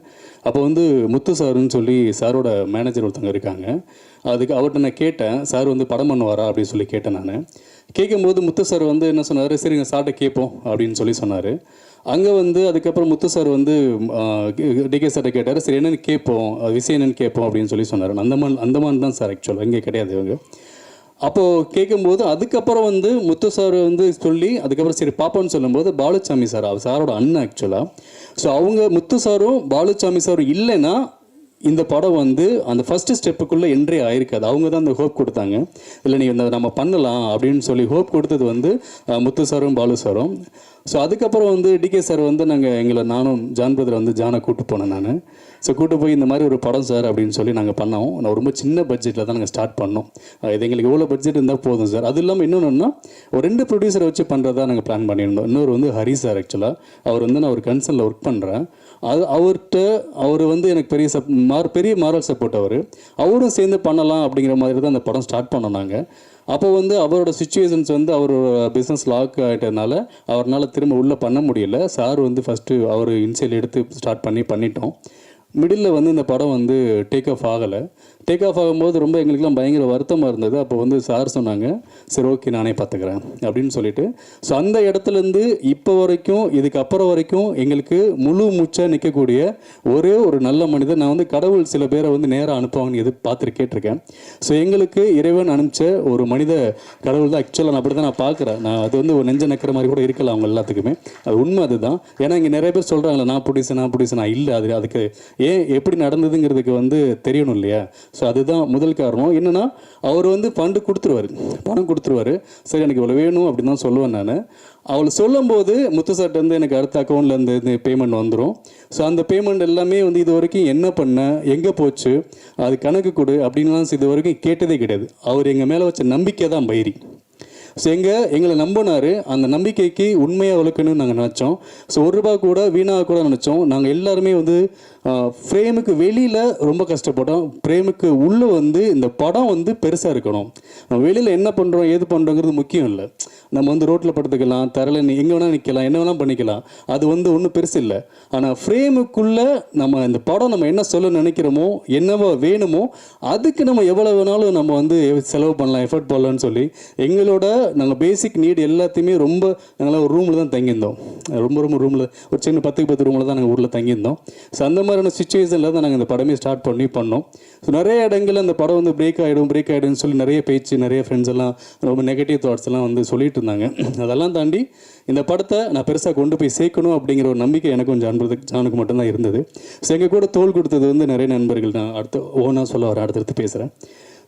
அப்போ வந்து முத்து சாருன்னு சொல்லி சாரோட மேனேஜர் ஒருத்தவங்க இருக்காங்க. அதுக்கு அவர்கிட்ட நான் கேட்டேன். சார் வந்து படம் பண்ணுவாரா? அப்படின்னு சொல்லி கேட்டேன் நான். கேட்கும்போது முத்து சார் வந்து என்ன சொன்னார்? சரிங்க சார்கிட்ட கேட்போம். அப்படின்னு சொல்லி சொன்னார். அங்கே வந்து அதுக்கப்புறம் முத்து சார் வந்து டிகே சார்ட்ட கேட்டார். சரி என்னென்னு கேட்போம் அது விஷயம் என்னென்னு கேட்போம் அப்படின்னு சொல்லி சொன்னார். அந்தமான் அந்தமான் தான் சார் ஆக்சுவலாக இங்கே கிடையாது இவங்க. அப்போது கேட்கும்போது அதுக்கப்புறம் வந்து முத்து சார் வந்து சொல்லி அதுக்கப்புறம் சரி பாப்பான்னு சொல்லும்போது பாலுசாமி சார் அவர் சாரோட அண்ணன் ஆக்சுவலாக ஸோ அவங்க முத்து சாரும் பாலுசாமி சாரும் இல்லைன்னா இந்த படம் வந்து அந்த ஃபஸ்ட்டு ஸ்டெப்புக்குள்ளே என்ட்ரி ஆயிருக்காது அவங்க தான் அந்த ஹோப் கொடுத்தாங்க. இல்லை நீ இந்த நம்ம பண்ணலாம் அப்படின்னு சொல்லி ஹோப் கொடுத்தது வந்து முத்து சாரும் பாலு சாரும். ஸோ அதுக்கப்புறம் வந்து டிகே சார் வந்து நாங்கள் எங்களை நானும் ஜான் பிரதர் வந்து ஜானை கூப்பிட்டு போனேன் நான். ஸோ கூட்டு போய் இந்த மாதிரி ஒரு படம் சார் அப்படின்னு சொல்லி நாங்கள் பண்ணோம். நான் ரொம்ப சின்ன பட்ஜெட்டில் தான் நாங்கள் ஸ்டார்ட் பண்ணோம். இது எங்களுக்கு எவ்வளோ பட்ஜெட் இருந்தால் போதும் சார் அது இல்லாமல் இன்னொன்றுன்னா ஒரு ரெண்டு ப்ரொடியூசரை வச்சு பண்ணுறதா நாங்கள் பிளான் பண்ணியிருந்தோம். இன்னொரு வந்து ஹரி சார் ஆக்சுவலாக அவர் வந்து நான் ஒரு கன்சர்னில் ஒர்க் பண்ணுறேன் அது அவர்கிட்ட அவர் வந்து எனக்கு பெரிய சப் மார் பெரிய மாரல் சப்போர்ட் அவர். அவரும் சேர்ந்து பண்ணலாம் அப்படிங்கிற மாதிரி தான் அந்த படம் ஸ்டார்ட் பண்ணோம் நாங்கள் அப்போ வந்து அவரோட சுச்சுவேஷன்ஸ் வந்து அவர் பிஸ்னஸ் லாக் ஆகிட்டதுனால அவரால் திரும்ப உள்ளே பண்ண முடியல. சார் வந்து ஃபஸ்ட்டு அவர் இன்சியல் எடுத்து ஸ்டார்ட் பண்ணி பண்ணிட்டோம். மிடில் வந்து இந்த படம் வந்து டேக் ஆஃப் ஆகலை. டேக் ஆஃப் ஆகும்போது ரொம்ப எங்களுக்குலாம் பயங்கர வருத்தமாக இருந்தது. அப்போ வந்து சார் சொன்னாங்க சரி ஓகே நானே பார்த்துக்கிறேன் அப்படின்னு சொல்லிட்டு. ஸோ அந்த இடத்துலேருந்து இப்போ வரைக்கும் இதுக்கு அப்புறம் வரைக்கும் எங்களுக்கு முழு மூச்சாக நிற்கக்கூடிய ஒரே ஒரு நல்ல மனிதன். நான் வந்து கடவுள் சில பேரை வந்து நேராக அனுப்புவாங்கன்னு எது பார்த்துட்டு கேட்டிருக்கேன். ஸோ எங்களுக்கு இறைவன் அனுப்பிச்ச ஒரு மனித கடவுள் தான். ஆக்சுவலாக நான் அப்படி தான் நான் பார்க்குறேன். நான் அது வந்து ஒரு நெஞ்ச நக்கிற மாதிரி கூட இருக்கலாம் அவங்க எல்லாத்துக்குமே. அது உண்மை அதுதான். ஏன்னா இங்கே நிறைய பேர் சொல்கிறாங்களே நான் பிடிச்சேன் நான் பிடிச்சேன் நான் இல்லை அது அதுக்கு ஏன் எப்படி நடந்ததுங்கிறதுக்கு வந்து தெரியணும் இல்லையா? ஸோ அதுதான் முதல் காரணம். என்னென்னா அவர் வந்து ஃபண்டு கொடுத்துருவாரு. பணம் கொடுத்துருவாரு. சரி எனக்கு இவ்வளோ வேணும் அப்படின்னு தான் சொல்லுவேன் நான். அவள் சொல்லும்போது முத்துசாட்டு வந்து எனக்கு அடுத்த அக்கௌண்ட்லேருந்து இந்த பேமெண்ட் வந்துடும் ஸோ அந்த பேமெண்ட் எல்லாமே வந்து இது வரைக்கும் என்ன பண்ண எங்கே போச்சு அது கணக்கு கொடு அப்படின்லாம் இது வரைக்கும் கேட்டதே கிடையாது. அவர் எங்கள் மேலே வச்ச நம்பிக்கை தான் பைரி. ஸோ எங்கள் எங்களை நம்பினாரு. அந்த நம்பிக்கைக்கு உண்மையாக வளர்க்கணும்னு நாங்கள் நினச்சோம். ஸோ ஒரு ரூபா கூட வீணாக கூட நினச்சோம். நாங்கள் எல்லாருமே வந்து ஃப்ரேமுக்கு வெளியில் ரொம்ப கஷ்டப்பட்டோம். ஃப்ரேமுக்கு உள்ளே வந்து இந்த படம் வந்து பெருசாக இருக்கணும். நம்ம வெளியில் என்ன பண்ணுறோம் ஏது பண்ணுறோங்கிறது முக்கியம் இல்லை. நம்ம வந்து ரோட்டில் படுத்துக்கலாம் தரையில் எங்கே வேணால் நிற்கலாம் என்ன வேணால் பண்ணிக்கலாம். அது வந்து ஒன்றும் பெருசு இல்லை. ஆனால் ஃப்ரேமுக்குள்ளே நம்ம இந்த படம் நம்ம என்ன சொல்ல நினைக்கிறோமோ என்னவோ வேணுமோ அதுக்கு நம்ம எவ்வளோ வேணாலும் நம்ம வந்து செலவு பண்ணலாம் எஃபர்ட் போடலாம்னு சொல்லி எங்களோட நாங்கள் பேசிக் நீட் எல்லாத்தையுமே ரொம்ப நாங்களாம் ஒரு ரூமில் தான் தங்கியிருந்தோம். ரொம்ப ரொம்ப ரூமில் ஒரு சின்ன பத்துக்கு பத்து ரூமில் தான் நாங்கள் ஊரில் தங்கியிருந்தோம். ஸோ அந்த மாதிரியான சுச்சுவேஷனில் தான் நாங்கள் இந்த படமே ஸ்டார்ட் பண்ணி பண்ணோம். ஸோ நிறைய இடங்கள்ல அந்த படம் வந்து பிரேக் ஆகிடும் பிரேக் ஆகிடும்னு சொல்லி நிறைய பேச்சு நிறைய ஃப்ரெண்ட்ஸ் எல்லாம் ரொம்ப நெகட்டிவ் தாட்ஸ் எல்லாம் வந்து சொல்லிட்டு இருந்தாங்க. அதெல்லாம் தாண்டி இந்த படத்தை நான் பெருசாக கொண்டு போய் சேர்க்கணும் அப்படிங்கிற ஒரு நம்பிக்கை எனக்கும் ஜான்பதுக்கு ஜானுக்கு மட்டும்தான் இருந்தது. ஸோ எங்கள் கூட தோல் கொடுத்தது வந்து நிறைய நண்பர்கள். நான் அடுத்து ஓனாக சொல்ல வரேன் அடுத்தடுத்து பேசுகிறேன்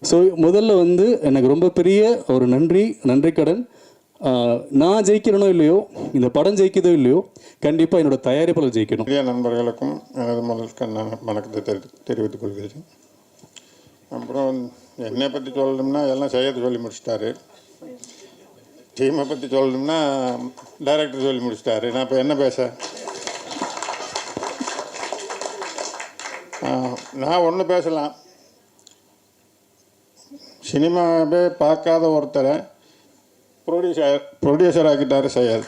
ஸோ முதல்ல வந்து எனக்கு ரொம்ப பெரிய ஒரு நன்றி நன்றி கடன். நான் ஜெயிக்கிறனோ இல்லையோ இந்த படம் ஜெயிக்குதோ இல்லையோ கண்டிப்பாக என்னோட தயாரிப்பில் ஜெயிக்கணும். என் நண்பர்களுக்கும் எனது முதல் நான் வணக்கத்தை தெரி தெரிவித்துக் கொள்கிறேன். அப்புறம் என்னை பற்றி சொல்லணும்னா எல்லாம் செய்யறது சொல்லி முடிச்சிட்டாரு. டீமை பற்றி சொல்லணும்னா டைரக்டர் சொல்லி முடிச்சிட்டாரு. நான் இப்போ என்ன பேச? நான் ஒன்று பேசலாம். சினிமாவே பார்க்காத ஒருத்தரை ப்ரொடியூசர் ப்ரொடியூசர் ஆக்கிட்டாரு செய்யாது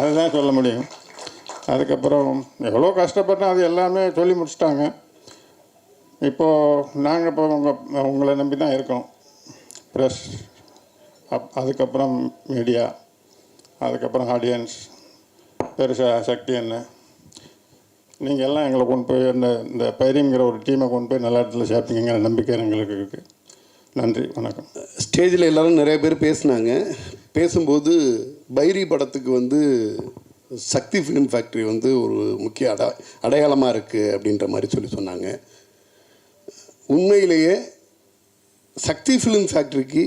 அதுதான் சொல்ல முடியும். அதுக்கப்புறம் எவ்வளோ கஷ்டப்பட்டோம் அது எல்லாமே சொல்லி முடிச்சிட்டாங்க. இப்போது நாங்கள் இப்போ உங்கள் உங்களை நம்பி தான் இருக்கோம். ப்ரெஸ் அப் அதுக்கப்புறம் மீடியா அதுக்கப்புறம் ஆடியன்ஸ் பெருசாக சக்தி என்ன? நீங்கள் எல்லாம் எங்களை கொண்டு போய் இந்த இந்த பைரிங்கிற ஒரு டீமை கொண்டு போய் நல்ல இடத்துல சேர்ப்பீங்கிற நம்பிக்கை எங்களுக்கு இருக்குது நன்றி வணக்கம். ஸ்டேஜில் எல்லோரும் நிறைய பேர் பேசினாங்க. பேசும்போது பைரி படத்துக்கு வந்து சக்தி ஃபிலிம் ஃபேக்ட்ரி வந்து ஒரு முக்கிய அட அடையாளமாக இருக்குது அப்படின்ற மாதிரி சொல்லி சொன்னாங்க. உண்மையிலேயே சக்தி ஃபிலிம் ஃபேக்ட்ரிக்கு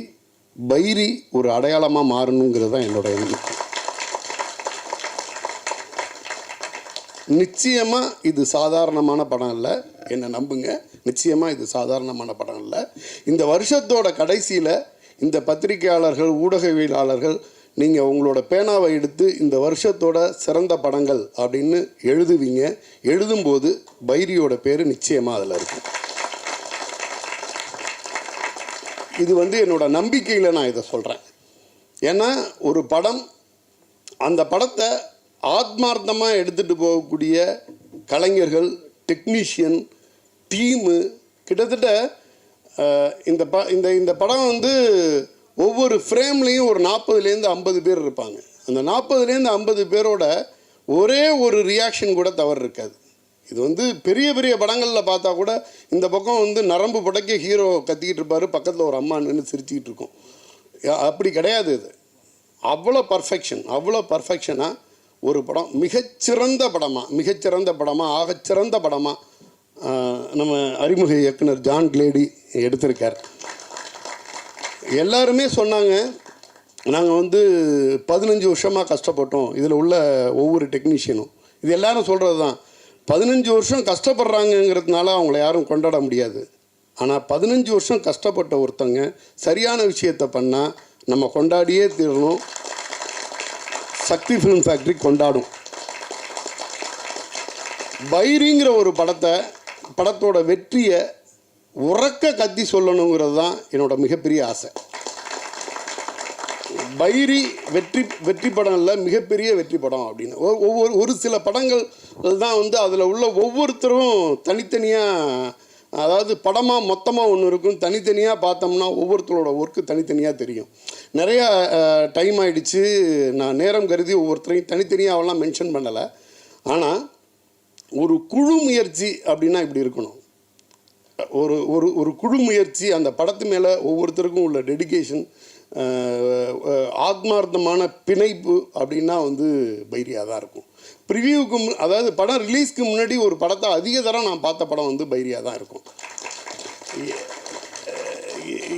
பைரி ஒரு அடையாளமாக மாறணுங்கிறது தான் என்னோடய எண்ணம். நிச்சயமாக இது சாதாரணமான படம் இல்லை என்னை நம்புங்க. நிச்சயமாக இது சாதாரணமான படம் இல்லை இந்த வருஷத்தோட கடைசியில் இந்த பத்திரிகையாளர்கள் ஊடகவியலாளர்கள் நீங்கள் உங்களோட பேனாவை எடுத்து இந்த வருஷத்தோட சிறந்த படங்கள் அப்படின்னு எழுதுவீங்க. எழுதும்போது பைரியோட பேர் நிச்சயமாக அதில் இருக்கும் இது வந்து என்னோட நம்பிக்கையில் நான் இதை சொல்கிறேன் ஏன்னா ஒரு படம் அந்த படத்தை ஆத்மார்த்தமாக எடுத்துகிட்டு போகக்கூடிய கலைஞர்கள் டெக்னீஷியன் டீமு கிட்டத்தட்ட இந்த ப இந்த இந்த படம் வந்து ஒவ்வொரு ஃப்ரேம்லேயும் ஒரு நாற்பதுலேருந்து ஐம்பது பேர் இருப்பாங்க. அந்த நாற்பதுலேருந்து ஐம்பது பேரோட ஒரே ஒரு ரியாக்ஷன் கூட தவறு இருக்காது. இது வந்து பெரிய பெரிய படங்களில் பார்த்தா கூட இந்த பக்கம் வந்து நரம்பு புடைக்க ஹீரோ கத்திக்கிட்டு இருப்பார் பக்கத்தில் ஒரு அம்மா நின்று சிரிச்சிக்கிட்டு இருக்கும். அப்படி கிடையாது இது. அவ்வளோ பர்ஃபெக்ஷன் அவ்வளோ பர்ஃபெக்ஷனாக ஒரு படம் மிகச்சிறந்த படமாக மிகச்சிறந்த படமாக ஆகச்சிறந்த படமாக நம்ம அறிமுக இயக்குனர் ஜான் கிளேடி எடுத்திருக்கார். எல்லாருமே சொன்னாங்க நாங்கள் வந்து பதினஞ்சு வருஷமாக கஷ்டப்பட்டோம். இதில் உள்ள ஒவ்வொரு டெக்னீஷியனும் இது எல்லாரும் சொல்கிறது தான் பதினஞ்சு வருஷம் கஷ்டப்படுறாங்கங்கிறதுனால அவங்கள யாரும் கொண்டாட முடியாது. ஆனால் பதினஞ்சு வருஷம் கஷ்டப்பட்ட ஒருத்தங்க சரியான விஷயத்தை பண்ணால் நம்ம கொண்டாடியே தீரணும். சக்தி ஃபிலிம் ஃபேக்ட்ரி கொண்டாடும். பைரிங்கிற ஒரு படத்தை படத்தோட வெற்றியை உறக்க கத்தி சொல்லணுங்கிறது தான் என்னோட மிகப்பெரிய ஆசை. பைரி வெற்றி வெற்றி படம் இல்லை மிகப்பெரிய வெற்றி படம் அப்படின்னு. ஒவ்வொரு ஒரு சில படங்கள் தான் வந்து அதில் உள்ள ஒவ்வொருத்தரும் தனித்தனியாக அதாவது படமாக மொத்தமாக ஒன்று இருக்கும் தனித்தனியாக பார்த்தோம்னா ஒவ்வொருத்தரோட ஒர்க்கு தனித்தனியாக தெரியும். நிறையா டைம் ஆகிடுச்சு நான் நேரம் கருதி ஒவ்வொருத்தரையும் தனித்தனியாக அவெல்லாம் மென்ஷன் பண்ணலை. ஆனால் ஒரு குழு முயற்சி அப்படின்னா இப்படி இருக்கணும். ஒரு ஒரு ஒரு குழு முயற்சி அந்த படத்து மேலே ஒவ்வொருத்தருக்கும் உள்ள டெடிகேஷன் ஆத்மார்த்தமான பிணைப்பு அப்படின்னா வந்து பைரியாக தான் இருக்கும். ப்ரிவியூவுக்கு மு அதாவது படம் ரிலீஸ்க்கு முன்னாடி ஒரு படத்தை அதிக தரம் நான் பார்த்த படம் வந்து பைரியா தான் இருக்கும்.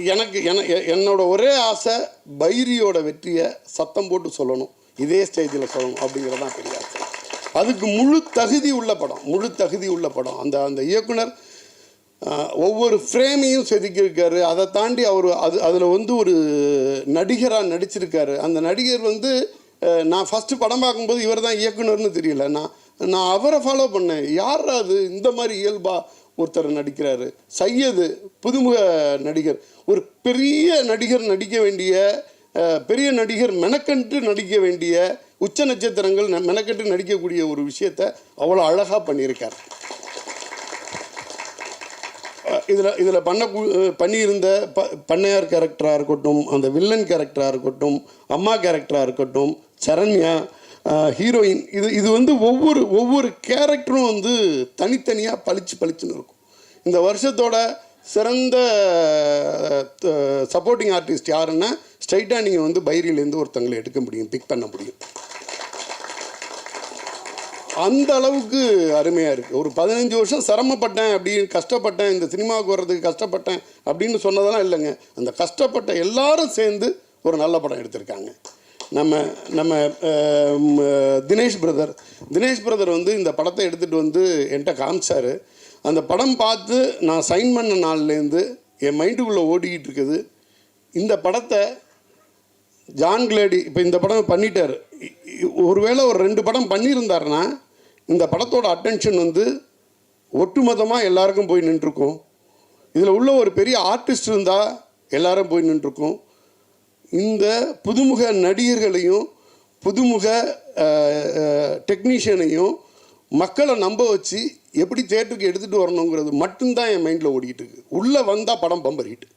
எனக்கு என எ- என்னோட ஒரே ஆசை பைரியோட வெற்றியை சத்தம் போட்டு சொல்லணும். இதே ஸ்டேஜில் சொல்லணும் அப்படிங்கிறது தான் பெரிய ஆசை. அதுக்கு முழு தகுதி உள்ள படம் முழு தகுதி உள்ள படம். அந்த அந்த இயக்குனர் ஒவ்வொரு ஃப்ரேமையும் செதுக்கியிருக்காரு. அதை தாண்டி அவர் அது அதில் வந்து ஒரு நடிகராக நடிச்சிருக்காரு. அந்த நடிகர் வந்து நான் ஃபஸ்ட்டு படம் பார்க்கும்போது இவர் தான் இயக்குனர்னு தெரியல. நான் நான் அவரை ஃபாலோ பண்ணேன். யார் அது? இந்த மாதிரி இயல்பா ஒருத்தர் நடிக்கிறாரு. சையது புதுமுக நடிகர். ஒரு பெரிய நடிகர் நடிக்க வேண்டிய பெரிய நடிகர் மெனக்கன்று நடிக்க வேண்டிய உச்ச நட்சத்திரங்கள் மெனக்கன்று மெனக்கட்டு நடிக்கக்கூடிய ஒரு விஷயத்தை அவ்வளோ அழகாக பண்ணியிருக்கார். இதில் இதில் பண்ண பண்ணியிருந்த ப பண்ணையார் கேரக்டராக இருக்கட்டும் அந்த வில்லன் கேரக்டராக இருக்கட்டும் அம்மா கேரக்டராக இருக்கட்டும் சரண்யா ஹீரோயின் இது இது வந்து ஒவ்வொரு ஒவ்வொரு கேரக்டரும் வந்து தனித்தனியாக பளிச்சு பளிச்சுன்னு இருக்கும். இந்த வருஷத்தோட சிறந்த சப்போர்ட்டிங் ஆர்டிஸ்ட் யாருன்னா ஸ்ட்ரைட்டாக நீங்கள் வந்து பைரியிலேருந்து ஒருத்தங்களை எடுக்க முடியும் பிக் பண்ண முடியும். அந்த அளவுக்கு அருமையாக இருக்குது ஒரு பதினஞ்சு வருஷம் சிரமப்பட்டேன் அப்படின்னு கஷ்டப்பட்டேன் இந்த சினிமாவுக்கு வர்றதுக்கு கஷ்டப்பட்டேன் அப்படின்னு சொன்னதெல்லாம் இல்லைங்க. அந்த கஷ்டப்பட்ட எல்லாரும் சேர்ந்து ஒரு நல்ல படம் எடுத்திருக்காங்க. நம்ம நம்ம தினேஷ் பிரதர். தினேஷ் பிரதர் வந்து இந்த படத்தை எடுத்துகிட்டு வந்து என்கிட்ட காமிச்சார். அந்த படம் பார்த்து நான் சைன் பண்ண நாள்லேருந்து என் மைண்டுக்குள்ளே ஓடிக்கிட்டு இருக்குது. இந்த படத்தை ஜான் கிளேடி இப்போ இந்த படம் பண்ணிட்டார். ஒருவேளை ஒரு ரெண்டு படம் பண்ணியிருந்தாருன்னா இந்த படத்தோட அட்டென்ஷன் வந்து ஒட்டுமொத்தமாக எல்லாருக்கும் போய் நின்றுருக்கும். இதில் உள்ள ஒரு பெரிய ஆர்டிஸ்ட் இருந்தால் எல்லாரும் போய் நின்றுருக்கும். இந்த புதுமுக நடிகர்களையும் புதுமுக டெக்னீஷியனையும் மக்களை நம்ப வச்சு எப்படி தேட்டருக்கு எடுத்துகிட்டு வரணுங்கிறது மட்டும்தான் என் மைண்டில் ஓடிக்கிட்டு இருக்கு. உள்ளே வந்தால் படம் பம்பர் ஹிட்